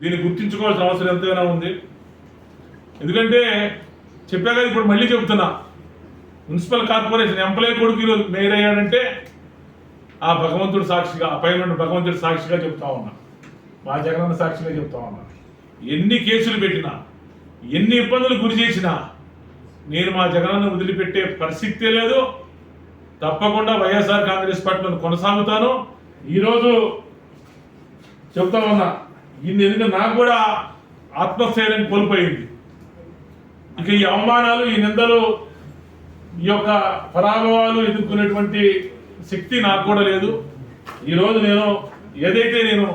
దీన్ని గుర్తించుకోవాల్సిన అవసరం ఎంతైనా ఉంది. ఎందుకంటే చెప్పా కదా ఇప్పుడు మళ్ళీ చెప్తున్నా మున్సిపల్ కార్పొరేషన్ ఎంప్లాయీ కొడుకు ఈరోజు మేయర్ అయ్యాడంటే ఆ భగవంతుడు సాక్షిగా ఆ పైన భగవంతుడు సాక్షిగా చెప్తా ఉన్నా. మా జగనన్న సాక్షిగా చెప్తా ఉన్నా. ఎన్ని కేసులు పెట్టినా ఎన్ని ఇబ్బందులు గురి చేసినా నేను మా జగనన్న వదిలిపెట్టే పరిస్థితే లేదు. తప్పకుండా వైఎస్ఆర్ కాంగ్రెస్ పార్టీలో కొనసాగుతాను. ఈరోజు చెప్తా ఉన్నా. ఇన్ని ఎందుకంటే నాకు కూడా ఆత్మస్థైర్యం కోల్పోయింది. ఇక ఈ అవమానాలు ఈ నిందలు ఈ యొక్క పరాభవాలు ఎదుర్కొనేటువంటి శక్తి నాకు కూడా లేదు. ఈరోజు నేను ఏదైతే నేను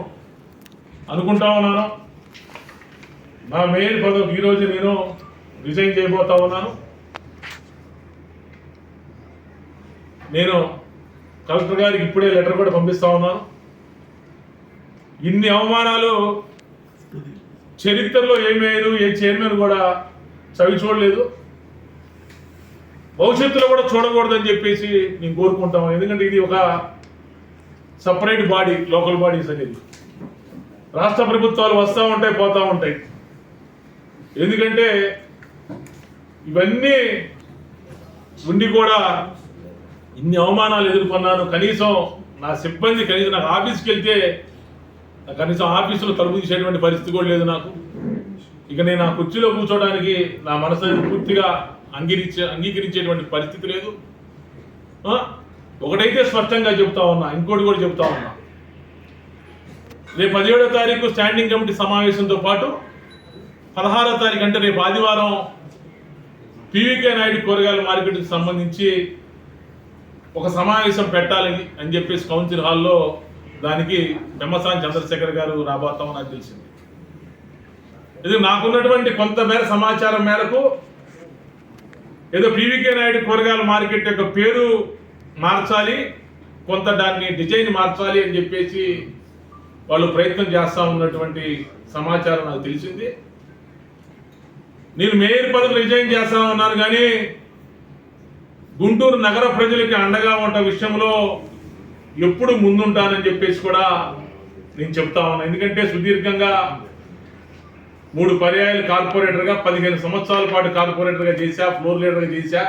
అనుకుంటా ఉన్నానో నా మేయర్ పదవి ఈరోజు నేను రిజైన్ చేయబోతా ఉన్నాను. నేను కలెక్టర్ గారికి ఇప్పుడే లెటర్ కూడా పంపిస్తా ఉన్నాను. ఇన్ని అవమానాలు చరిత్రలో ఏమేరు ఏ చైర్మన్ కూడా చవి చూడలేదు. భవిష్యత్తులో కూడా చూడకూడదని చెప్పేసి మేము కోరుకుంటాము ఎందుకంటే ఇది ఒక సపరేట్ బాడీ లోకల్ బాడీస్ అనేది రాష్ట్ర ప్రభుత్వాలు వస్తూ ఉంటాయి పోతూ ఉంటాయి. ఎందుకంటే ఇవన్నీ ఉండి కూడా ఇన్ని అవమానాలు ఎదుర్కొన్నాను. కనీసం నా సిబ్బంది కనీసం నాకు ఆఫీస్కి వెళ్తే కనీసం ఆఫీసులో తలుపు తీసేటువంటి పరిస్థితి కూడా లేదు నాకు. ఇక నేను ఆ కుర్చీలో కూర్చోడానికి నా మనసు పూర్తిగా అంగీకరించే అంగీకరించేటువంటి పరిస్థితి లేదు. ఒకటైతే స్పష్టంగా చెప్తా ఉన్నా ఇంకోటి కూడా చెప్తా ఉన్నా. రేపు పదిహేడో తారీఖు స్టాండింగ్ కమిటీ సమావేశంతో పాటు పదహారో తారీఖు అంటే రేపు ఆదివారం పీవీకే నాయుడు కూరగాయల మార్కెట్కి సంబంధించి ఒక సమావేశం పెట్టాలని అని చెప్పేసి కౌన్సిల్ హాల్లో దానికి బెమ్మసాని చంద్రశేఖర్ గారు రాబోతామని నాకు తెలిసింది. ఇది నాకున్నటువంటి కొంత మేర సమాచారం మేరకు ఏదో పీవీకే నాయుడు కూరగాయల మార్కెట్ యొక్క పేరు మార్చాలి కొంత దాన్ని డిజైన్ మార్చాలి అని చెప్పేసి వాళ్ళు ప్రయత్నం చేస్తా ఉన్నటువంటి సమాచారం నాకు తెలిసింది. నేను మేయర్ పదవి రిజైన్ చేస్తా ఉన్నాను కానీ గుంటూరు నగర ప్రజలకి అండగా ఉంట విషయంలో ఎప్పుడు ముందుంటానని చెప్పేసి కూడా నేను చెప్తా ఉన్నాను ఎందుకంటే సుదీర్ఘంగా మూడు పర్యాయాలు కార్పొరేటర్గా పదిహేను సంవత్సరాల పాటు కార్పొరేటర్గా చేశా ఫ్లోర్ లీడర్గా చేశా.